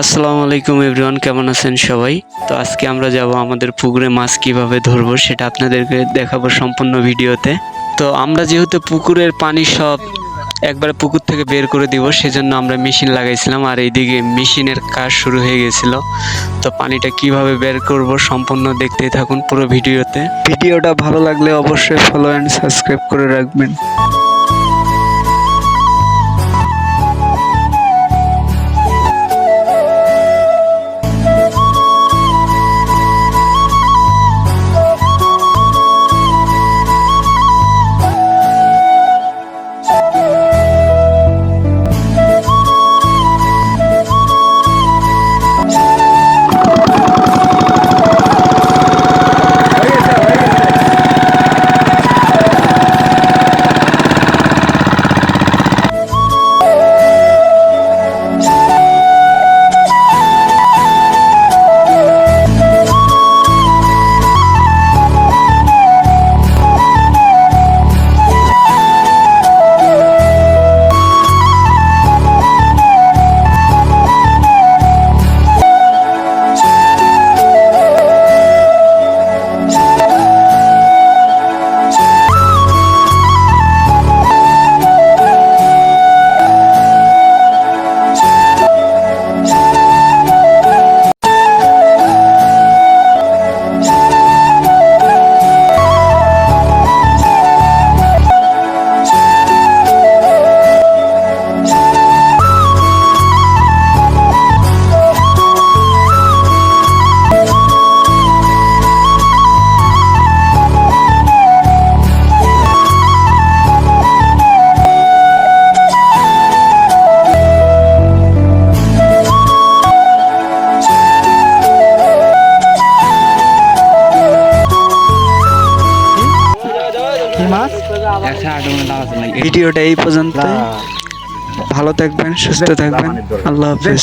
আসসালামু আলাইকুম এভরিওয়ান, কেমন আছেন সবাই? তো আজকে আমরা যাব আমাদের পুকুরে মাছ কীভাবে ধরবো সেটা আপনাদেরকে দেখাবো সম্পূর্ণ ভিডিওতে। তো আমরা যেহেতু পুকুরের পানি সব একবারে পুকুর থেকে বের করে দিব, সেজন্য আমরা মেশিন লাগাইছিলাম আর এইদিকে মেশিনের কাজ শুরু হয়ে গেছিল। তো পানিটা কীভাবে বের করব সম্পূর্ণ দেখতেই থাকুন পুরো ভিডিওতে। ভিডিওটা ভালো লাগলে অবশ্যই ফলো অ্যান্ড সাবস্ক্রাইব করে রাখবেন। মাছ। ভিডিওটা এই পর্যন্ত ভালো থাকবেন সুস্থ থাকবেন। আল্লাহ হাফেজ।